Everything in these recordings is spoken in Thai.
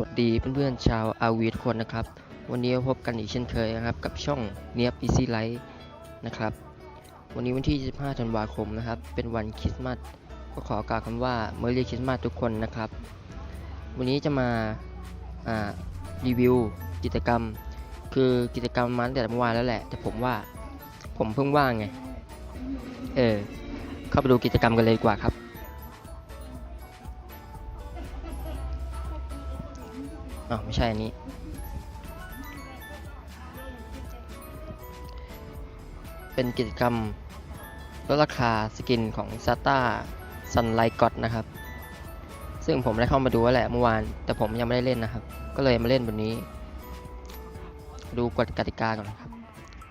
วัสดีเพื่อนๆชาวอาวีทุกคนนะครับ วันนี้พบกันอีกเช่นเคยนะครับ กับช่องเนียบ Easy Life นะครับ วันนี้วันที่ 25 ธันวาคมนะครับ เป็นวันคริสต์มาสก็ขอกล่าวคำว่าเมื่อเรียคริสต์มาสทุกคนนะครับ วันนี้จะมาอ่ารีวิวกิจกรรม คือกิจกรรมมาตั้งแต่เมื่อวานแล้วแหละ แต่ผมว่าผมเพิ่งว่างไง เออ เข้าไปดูกิจกรรมกันเลยดีกว่าครับ อ้าวไม่ใช่อันนี้ เป็นกิจกรรมลดราคาสกินของ Sata Sunlight God นะครับ ซึ่งผมได้เข้ามาดูแล้วแหละเมื่อวาน แต่ผมยังไม่ได้เล่นนะครับ ก็เลยมาเล่นบนนี้ ดูกฎกติกาก่อนนะครับ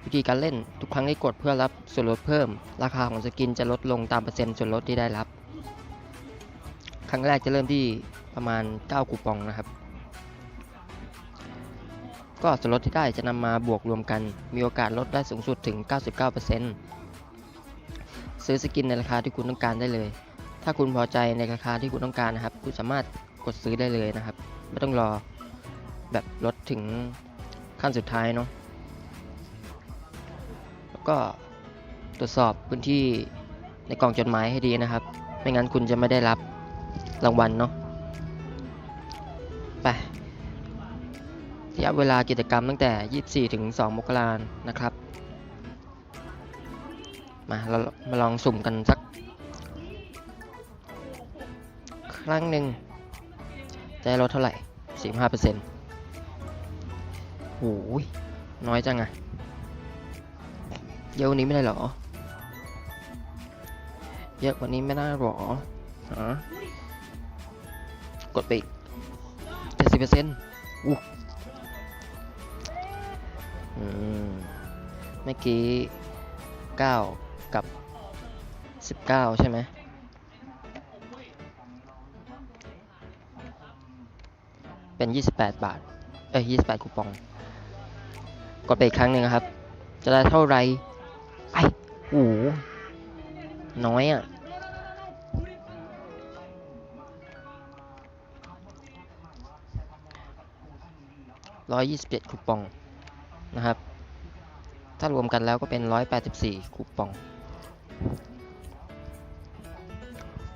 วิธีการเล่นทุกครั้งที่กดเพื่อรับส่วนลดเพิ่ม ราคาของสกินจะลดลงตามเปอร์เซ็นต์ส่วนลดที่ได้รับ ครั้งแรกจะเริ่มที่ประมาณ 9 คูปองนะครับ ก็ส่วนลดที่ได้จะนำมาบวกรวมกัน มีโอกาสลดได้สูงสุดถึง 99%ซื้อสกินในราคาที่คุณต้องการได้เลย ถ้าคุณพอใจในราคาที่คุณต้องการนะครับ คุณสามารถกดซื้อได้เลยนะครับ ไม่ต้องรอแบบลดถึงขั้นสุดท้ายเนาะ แล้วก็ตรวจสอบพื้นที่ในกล่องจดหมายให้ดีนะครับ ไม่งั้นคุณจะไม่ได้รับรางวัลเนาะ ระยะเวลากิจกรรมตั้งแต่ 24 ถึง 2 มกราคมนะครับ มาเรามาลองสุ่มกันสัก ครั้งหนึ่งจะลดเท่าไหร่ 45%โอ้ยน้อยจังอะเยอะว่านี้ไม่ได้หรอ เยอะกว่านี้ไม่ได้หรอฮะกดไปอีก70%อู้ อืมเมื่อกี้9กับ19ใช่ไหมเป็น 28 บาท เอ้ย28 คูปอง กดไปอีกครั้งหนึ่งครับ จะได้เท่าไหรไปโอ้โหน้อยอะ 127 คูปอง นะครับ ถ้ารวมกันแล้วก็เป็น 184 คูปอง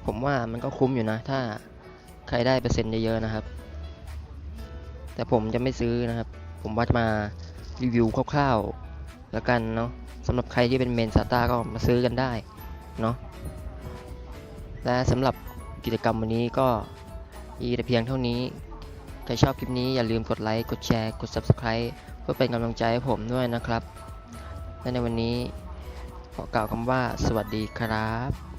ผมว่ามันก็คุ้มอยู่นะ ถ้าใครได้เปอร์เซ็นต์เยอะๆนะครับ แต่ผมจะไม่ซื้อนะครับ ผมว่าจะมารีวิวคร่าวๆแล้วกันเนาะสำหรับใครที่เป็นเมนซาตาก็มาซื้อกันได้เนาะและสำหรับกิจกรรมวันนี้ก็มีแต่เพียงเท่านี้ รชอบคลิปนี้อย่าลืมกดไลค์ กดแชร์ กด Subscribe เพื่อเป็นกำลังใจให้ผมด้วยนะครับ และในวันนี้ขอกล่าวคำว่าสวัสดีครับ